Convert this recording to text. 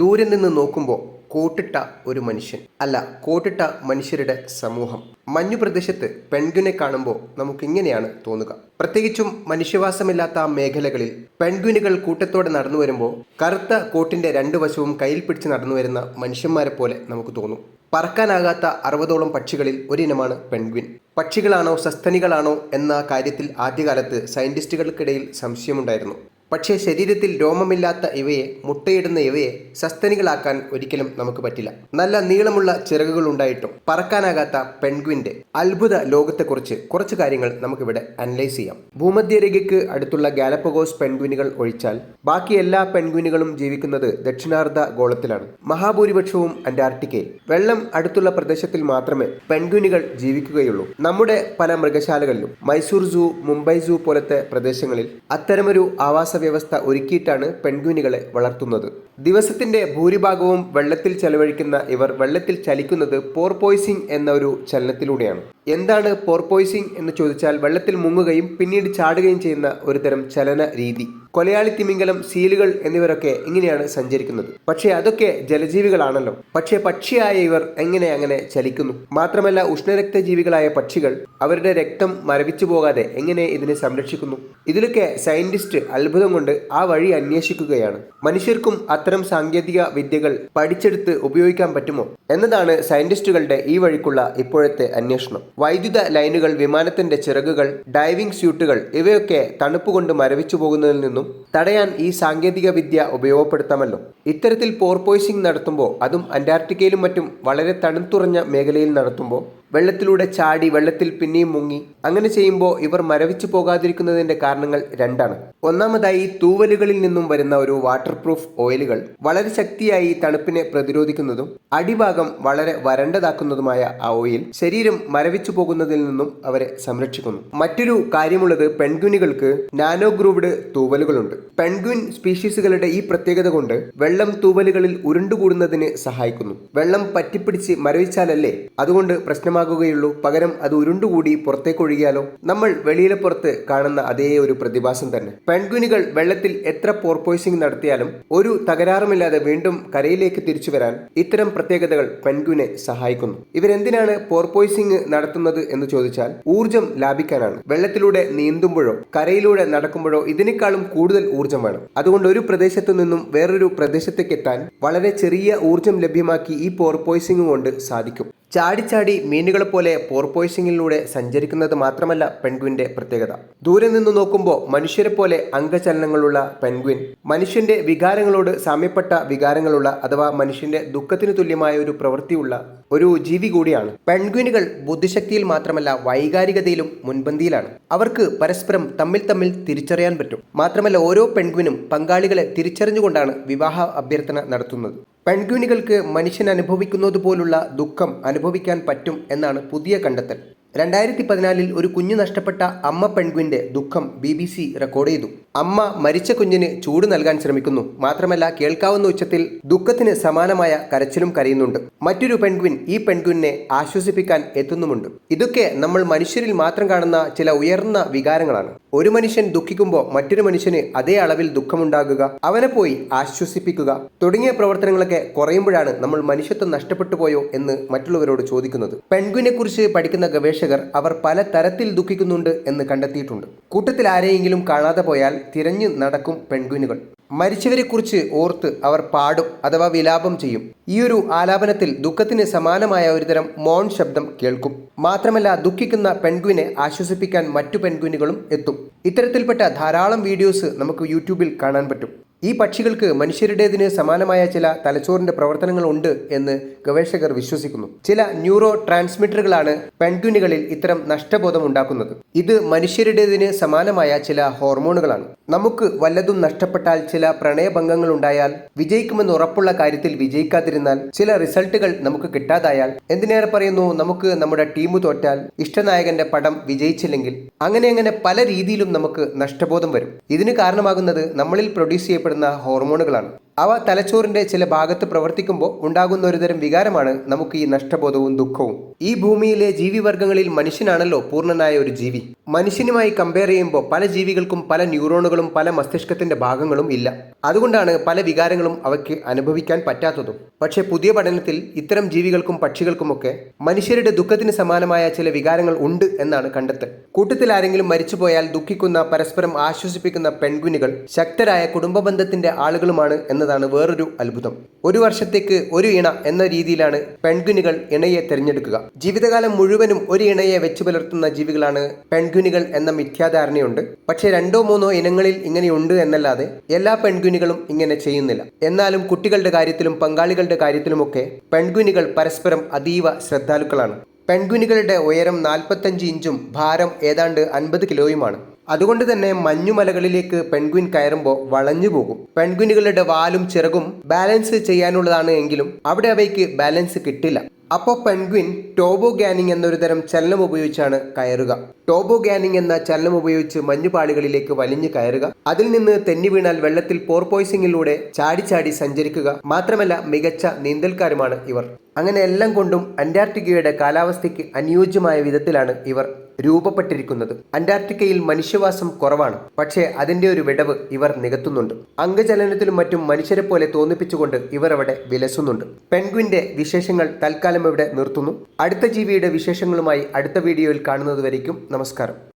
ദൂരെ നിന്ന് നോക്കുമ്പോൾ കോട്ടിട്ട ഒരു മനുഷ്യൻ. അല്ല കോട്ടിട്ട മനുഷ്യരുടെ സമൂഹം. മഞ്ഞു പ്രദേശത്ത് പെൺകുനെ കാണുമ്പോൾ നമുക്ക് ഇങ്ങനെയാണ് തോന്നുക. പ്രത്യേകിച്ചും മനുഷ്യവാസമില്ലാത്ത മേഖലകളിൽ പെൺഗ്വിനുകൾ കൂട്ടത്തോടെ നടന്നു വരുമ്പോൾ കറുത്ത കോട്ടിന്റെ രണ്ടു വശവും കയ്യിൽ പിടിച്ച് നടന്നു വരുന്ന മനുഷ്യന്മാരെ പോലെ നമുക്ക് തോന്നും. പറക്കാനാകാത്ത അറുപതോളം പക്ഷികളിൽ ഒരിനമാണ് പെൺഗ്വിൻ പക്ഷികളാണോ സസ്തനികളാണോ എന്ന കാര്യത്തിൽ ആദ്യകാലത്ത് സയന്റിസ്റ്റുകൾക്കിടയിൽ സംശയമുണ്ടായിരുന്നു. പക്ഷേ ശരീരത്തിൽ രോമമില്ലാത്ത ഇവയെ മുട്ടയിടുന്ന ഇവയെ സസ്തനികളാക്കാൻ ഒരിക്കലും നമുക്ക് പറ്റില്ല. നല്ല നീളമുള്ള ചിറകുകൾ ഉണ്ടായിട്ടും പറക്കാനാകാത്ത പെൺകുവിന്റെ അത്ഭുത ലോകത്തെക്കുറിച്ച് കുറച്ച് കാര്യങ്ങൾ നമുക്കിവിടെ അനലൈസ് ചെയ്യാം. ഭൂമധ്യരേഖയ്ക്ക് അടുത്തുള്ള ഗാലപ്പഗോസ് പെൺഗ്വിനുകൾ ഒഴിച്ചാൽ ബാക്കി എല്ലാ പെൺഗ്വിനുകളും ജീവിക്കുന്നത് ദക്ഷിണാർദ്ധ ഗോളത്തിലാണ്. മഹാഭൂരിപക്ഷവും അന്റാർട്ടിക്കയിൽ. വെള്ളം അടുത്തുള്ള പ്രദേശത്തിൽ മാത്രമേ പെൺഗ്വിനുകൾ ജീവിക്കുകയുള്ളൂ. നമ്മുടെ പല മൃഗശാലകളിലും മൈസൂർ സൂ മുംബൈ സൂ പോലത്തെ പ്രദേശങ്ങളിൽ അത്തരമൊരു ആവാസ വ്യവസ്ഥ ഒരുക്കിയിട്ടാണ് പെൺഗ്വിനുകളെ വളർത്തുന്നത്. ദിവസത്തിന്റെ ഭൂരിഭാഗവും വെള്ളത്തിൽ ചെലവഴിക്കുന്ന ഇവർ വെള്ളത്തിൽ ചലിക്കുന്നത് പോർപോയ്സിംഗ് എന്ന ഒരു ചലനത്തിലൂടെയാണ്. എന്താണ് പോർപോയ്സിംഗ് എന്ന് ചോദിച്ചാൽ വെള്ളത്തിൽ മുങ്ങുകയും പിന്നീട് ചാടുകയും ചെയ്യുന്ന ഒരു തരം ചലന രീതി. കൊലയാളി തിമിംഗലം സീലുകൾ എന്നിവരൊക്കെ ഇങ്ങനെയാണ് സഞ്ചരിക്കുന്നത്. പക്ഷേ അതൊക്കെ ജലജീവികളാണല്ലോ. പക്ഷേ പക്ഷിയായ ഇവർ എങ്ങനെ അങ്ങനെ ചലിക്കുന്നു? മാത്രമല്ല ഉഷ്ണരക്ത ജീവികളായ പക്ഷികൾ അവരുടെ രക്തം മരവിച്ചു പോകാതെ എങ്ങനെ ഇതിനെ സംരക്ഷിക്കുന്നു? ഇതിലൊക്കെ സയന്റിസ്റ്റ് അത്ഭുതം കൊണ്ട് ആ വഴി അന്വേഷിക്കുകയാണ്. മനുഷ്യർക്കും അത്തരം സാങ്കേതിക വിദ്യകൾ പഠിച്ചെടുത്ത് ഉപയോഗിക്കാൻ പറ്റുമോ? എന്നതാണ് സയന്റിസ്റ്റുകളുടെ ഈ വഴിക്കുള്ള ഇപ്പോഴത്തെ അന്വേഷണം. വൈദ്യുത ലൈനുകൾ വിമാനത്തിന്റെ ചിറകുകൾ ഡൈവിംഗ് സ്യൂട്ടുകൾ ഇവയൊക്കെ തണുപ്പ് കൊണ്ട് മരവിച്ചു പോകുന്നതിൽ നിന്നും തടയാൻ ഈ സാങ്കേതിക വിദ്യ ഉപയോഗപ്പെടുത്താമല്ലോ. ഇത്തരത്തിൽ പോർപോയ്സിംഗ് നടത്തുമ്പോൾ അതും അന്റാർട്ടിക്കയിലും മറ്റും വളരെ തണുത്തുറഞ്ഞ മേഖലയിൽ നടത്തുമ്പോൾ വെള്ളത്തിലൂടെ ചാടി വെള്ളത്തിൽ പിന്നെയും മുങ്ങി. അങ്ങനെ ചെയ്യുമ്പോൾ ഇവർ മരവിച്ചു പോകാതിരിക്കുന്നതിന്റെ കാരണങ്ങൾ രണ്ടാണ്. ഒന്നാമതായി തൂവലുകളിൽ നിന്നും വരുന്ന ഒരു വാട്ടർ പ്രൂഫ് ഓയിലുകൾ വളരെ ശക്തിയായി തണുപ്പിനെ പ്രതിരോധിക്കുന്നതും അടിഭാഗം വളരെ വരണ്ടതാക്കുന്നതുമായ ആ ഓയിൽ ശരീരം മരവിച്ചു പോകുന്നതിൽ നിന്നും അവരെ സംരക്ഷിക്കുന്നു. മറ്റൊരു കാര്യമുള്ളത് പെൺഗുനികൾക്ക് നാനോ ഗ്രൂവ്ഡ് തൂവലുകളുണ്ട്. പെൺഗുൻ സ്പീഷീസുകളുടെ ഈ പ്രത്യേകത കൊണ്ട് വെള്ളം തൂവലുകളിൽ ഉരുണ്ടുകൂടുന്നതിന് സഹായിക്കുന്നു. വെള്ളം പറ്റിപ്പിടിച്ച് മരവിച്ചാലല്ലേ? അതുകൊണ്ട് പ്രശ്നമാകുകയുള്ളൂ പകരം അത് ഉരുണ്ടുകൂടി പുറത്തേക്കൊഴുകിയാലോ നമ്മൾ വെളിയിലെ പുറത്ത് കാണുന്ന അതേ ഒരു പ്രതിഭാസം തന്നെ. പെൺഗ്വിനുകൾ വെള്ളത്തിൽ എത്ര പോർപോയ്സിംഗ് നടത്തിയാലും ഒരു തകരാറുമില്ലാതെ വീണ്ടും കരയിലേക്ക് തിരിച്ചു വരാൻ ഇത്തരം പ്രത്യേകതകൾ പെൺഗ്വിനെ സഹായിക്കുന്നു. ഇവരെന്തിനാണ് പോർപോയ്സിംഗ് നടത്തുന്നത് എന്ന് ചോദിച്ചാൽ ഊർജം ലാഭിക്കാനാണ്. വെള്ളത്തിലൂടെ നീന്തുമ്പോഴോ കരയിലൂടെ നടക്കുമ്പോഴോ ഇതിനേക്കാളും കൂടുതൽ ഊർജം വേണം. അതുകൊണ്ട് ഒരു പ്രദേശത്തു നിന്നും വേറൊരു പ്രദേശത്തേക്ക് എത്താൻ വളരെ ചെറിയ ഊർജം ലഭ്യമാക്കി ഈ പോർപോയ്സിംഗ് കൊണ്ട് സാധിക്കും. ചാടിച്ചാടി മീനുകളെ പോലെ പോർപോയ്സിങ്ങിലൂടെ സഞ്ചരിക്കുന്നത് മാത്രമല്ല പെൻഗ്വിന്റെ പ്രത്യേകത. ദൂരെ നിന്ന് നോക്കുമ്പോൾ മനുഷ്യരെ പോലെ അംഗചലനങ്ങളുള്ള പെൻഗ്വിൻ മനുഷ്യന്റെ വികാരങ്ങളോട് സാമ്യപ്പെട്ട വികാരങ്ങളുള്ള അഥവാ മനുഷ്യന്റെ ദുഃഖത്തിന് തുല്യമായ ഒരു പ്രവൃത്തിയുള്ള ഒരു ജീവി കൂടിയാണ്. പെൺഗ്വിനുകൾ ബുദ്ധിശക്തിയിൽ മാത്രമല്ല വൈകാരികതയിലും മുൻപന്തിയിലാണ്. അവർക്ക് പരസ്പരം തമ്മിൽ തമ്മിൽ തിരിച്ചറിയാൻ പറ്റും. മാത്രമല്ല ഓരോ പെൺഗ്വിനും പങ്കാളികളെ തിരിച്ചറിഞ്ഞുകൊണ്ടാണ് വിവാഹ അഭ്യർത്ഥന നടത്തുന്നത്. പെൺഗ്വിനുകൾക്ക് മനുഷ്യൻ അനുഭവിക്കുന്നത് പോലുള്ള ദുഃഖം അനുഭവിക്കാൻ പറ്റും എന്നാണ് പുതിയ കണ്ടെത്തൽ. രണ്ടായിരത്തി പതിനാലിൽ ഒരു കുഞ്ഞു നഷ്ടപ്പെട്ട അമ്മ പെൺകുവിന്റെ ദുഃഖം ബി ബി സി റെക്കോർഡ് ചെയ്തു. അമ്മ മരിച്ച കുഞ്ഞിന് ചൂട് നൽകാൻ ശ്രമിക്കുന്നു. മാത്രമല്ല കേൾക്കാവുന്ന ഉച്ചത്തിൽ ദുഃഖത്തിന് സമാനമായ കരച്ചിലും കരയുന്നുണ്ട്. മറ്റൊരു പെൺഗ്വിൻ ഈ പെൺഗ്വിനെ ആശ്വസിപ്പിക്കാൻ എത്തുന്നുമുണ്ട്. ഇതൊക്കെ നമ്മൾ മനുഷ്യരിൽ മാത്രം കാണുന്ന ചില ഉയർന്ന വികാരങ്ങളാണ്. ഒരു മനുഷ്യൻ ദുഃഖിക്കുമ്പോൾ മറ്റൊരു മനുഷ്യന് അതേ അളവിൽ ദുഃഖമുണ്ടാകുക അവനെ പോയി ആശ്വസിപ്പിക്കുക തുടങ്ങിയ പ്രവർത്തനങ്ങളൊക്കെ കുറയുമ്പോഴാണ് നമ്മൾ മനുഷ്യത്വം നഷ്ടപ്പെട്ടു പോയോ എന്ന് മറ്റുള്ളവരോട് ചോദിക്കുന്നത്. പെൺഗ്വിനെ കുറിച്ച് പഠിക്കുന്ന ഗവേഷകർ അവർ പല തരത്തിൽ ദുഃഖിക്കുന്നുണ്ട് എന്ന് കണ്ടെത്തിയിട്ടുണ്ട്. കൂട്ടത്തിൽ ആരെയെങ്കിലും കാണാതെ പോയാൽ തിരഞ്ഞു നടക്കും പെൺഗ്വിനുകൾ മരിച്ചവരെക്കുറിച്ച് ഓർത്ത് അവർ പാടും അഥവാ വിലാപം ചെയ്യും. ഈ ഒരു ആലാപനത്തിൽ ദുഃഖത്തിന് സമാനമായ ഒരുതരം മോൺ ശബ്ദം കേൾക്കും. മാത്രമല്ല ദുഃഖിക്കുന്ന പെൺഗ്വിനെ ആശ്വസിപ്പിക്കാൻ മറ്റു പെൺഗ്വിനുകളും എത്തും. ഇത്തരത്തിൽപ്പെട്ട ധാരാളം വീഡിയോസ് നമുക്ക് യൂട്യൂബിൽ കാണാൻ പറ്റും. ഈ പക്ഷികൾക്ക് മനുഷ്യരുടേതിന് സമാനമായ ചില തലച്ചോറിന്റെ പ്രവർത്തനങ്ങൾ ഉണ്ട് എന്ന് ഗവേഷകർ വിശ്വസിക്കുന്നു. ചില ന്യൂറോ ട്രാൻസ്മിറ്ററുകളാണ് പെൺഗ്വിനുകളിൽ ഇത്തരം നഷ്ടബോധം ഉണ്ടാക്കുന്നത്. ഇത് മനുഷ്യരുടേതിന് സമാനമായ ചില ഹോർമോണുകളാണ്. നമുക്ക് വല്ലതും നഷ്ടപ്പെട്ടാൽ ചില പ്രണയഭംഗങ്ങൾ ഉണ്ടായാൽ വിജയിക്കുമെന്ന് ഉറപ്പുള്ള കാര്യത്തിൽ വിജയിക്കാതിരുന്നാൽ ചില റിസൾട്ടുകൾ നമുക്ക് കിട്ടാതായാൽ എന്തിനേറെ പറയുന്നു? നമുക്ക് നമ്മുടെ ടീം തോറ്റാൽ ഇഷ്ടനായകന്റെ പടം വിജയിച്ചില്ലെങ്കിൽ അങ്ങനെ അങ്ങനെ പല രീതിയിലും നമുക്ക് നഷ്ടബോധം വരും. ഇതിന് കാരണമാകുന്നത് നമ്മളിൽ പ്രൊഡ്യൂസ് ചെയ്യപ്പെടുന്ന ഹോർമോണുകളാണ്. അവ തലച്ചോറിന്റെ ചില ഭാഗത്ത് പ്രവർത്തിക്കുമ്പോൾ ഉണ്ടാകുന്ന ഒരുതരം വികാരമാണ് നമുക്ക് ഈ നഷ്ടബോധവും ദുഃഖവും. ഈ ഭൂമിയിലെ ജീവിവർഗങ്ങളിൽ മനുഷ്യനാണല്ലോ പൂർണനായ ഒരു ജീവി. മനുഷ്യനുമായി കമ്പയർ ചെയ്യുമ്പോൾ പല ജീവികൾക്കും പല ന്യൂറോണുകളും പല മസ്തിഷ്കത്തിന്റെ ഭാഗങ്ങളും ഇല്ല. അതുകൊണ്ടാണ് പല വികാരങ്ങളും അവയ്ക്ക് അനുഭവിക്കാൻ പറ്റാത്തതും. പക്ഷേ പുതിയ പഠനത്തിൽ ഇത്തരം ജീവികൾക്കും പക്ഷികൾക്കുമൊക്കെ മനുഷ്യരുടെ ദുഃഖത്തിന് സമാനമായ ചില വികാരങ്ങൾ ഉണ്ട് എന്നാണ് കണ്ടെത്തൽ. കൂട്ടത്തിൽ ആരെങ്കിലും മരിച്ചുപോയാൽ ദുഃഖിക്കുന്ന പരസ്പരം ആശ്വസിപ്പിക്കുന്ന പെൺകുനികൾ ശക്തരായ കുടുംബ ബന്ധത്തിന്റെ ആളുകളുമാണ് എന്നതാണ് വേറൊരു അത്ഭുതം. ഒരു വർഷത്തേക്ക് ഒരു ഇണ എന്ന രീതിയിലാണ് പെൺകുനികൾ ഇണയെ തിരഞ്ഞെടുക്കുക. ജീവിതകാലം മുഴുവനും ഒരു ഇണയെ വെച്ചു പുലർത്തുന്ന ജീവികളാണ് പെൺകുനികൾ എന്ന മിഥ്യാധാരണയുണ്ട്. പക്ഷേ രണ്ടോ മൂന്നോ ഇനങ്ങളിൽ ഇങ്ങനെയുണ്ട് എന്നല്ലാതെ എല്ലാ പെൺകുനികളും ഇങ്ങനെ ചെയ്യുന്നില്ല. എന്നാലും കുട്ടികളുടെ കാര്യത്തിലും പങ്കാളികളുടെ കാര്യത്തിലുമൊക്കെ പെൺകുനികൾ പരസ്പരം അതീവ ശ്രദ്ധാലുക്കളാണ്. പെൺകുനികളുടെ ഉയരം നാൽപ്പത്തഞ്ച് ഇഞ്ചും ഭാരം ഏതാണ്ട് അൻപത് കിലോയുമാണ്. അതുകൊണ്ട് തന്നെ മഞ്ഞുമലകളിലേക്ക് പെൺഗ്വിൻ കയറുമ്പോൾ വളഞ്ഞു പോകും. പെൺഗ്വിനുകളുടെ വാലും ചിറകും ബാലൻസ് ചെയ്യാനുള്ളതാണ് എങ്കിലും അവിടെ അവയ്ക്ക് ബാലൻസ് കിട്ടില്ല. അപ്പോൾ പെൺഗ്വിൻ ടോബോ ഗാനിങ് എന്നൊരു തരം ചലനം ഉപയോഗിച്ചാണ് കയറുക. ടോബോ ഗാനിങ് എന്ന ചലനം ഉപയോഗിച്ച് മഞ്ഞുപാളികളിലേക്ക് വലിഞ്ഞു കയറുക. അതിൽ നിന്ന് തെന്നി വീണാൽ വെള്ളത്തിൽ പോർപോയ്സിങ്ങിലൂടെ ചാടി ചാടി സഞ്ചരിക്കുക മാത്രമല്ല മികച്ച നീന്തൽക്കാരുമാണ് ഇവർ. അങ്ങനെ എല്ലാം കൊണ്ടും അന്റാർട്ടിക്കയുടെ കാലാവസ്ഥയ്ക്ക് അനുയോജ്യമായ വിധത്തിലാണ് ഇവർ. രൂപപ്പെട്ടിരിക്കുന്നത്. അന്റാർട്ടിക്കയിൽ മനുഷ്യവാസം കുറവാണ്. പക്ഷേ അതിന്റെ ഒരു വിടവ് ഇവർ നികത്തുന്നുണ്ട്. അംഗചലനത്തിലും മറ്റും മനുഷ്യരെ പോലെ തോന്നിപ്പിച്ചുകൊണ്ട് ഇവർ അവിടെ വിലസുന്നുണ്ട്. പെൻഗ്വിന്റെ വിശേഷങ്ങൾ തൽക്കാലം ഇവിടെ നിർത്തുന്നു. അടുത്ത ജീവിയുടെ വിശേഷങ്ങളുമായി അടുത്ത വീഡിയോയിൽ കാണുന്നതുവരേക്കും നമസ്കാരം.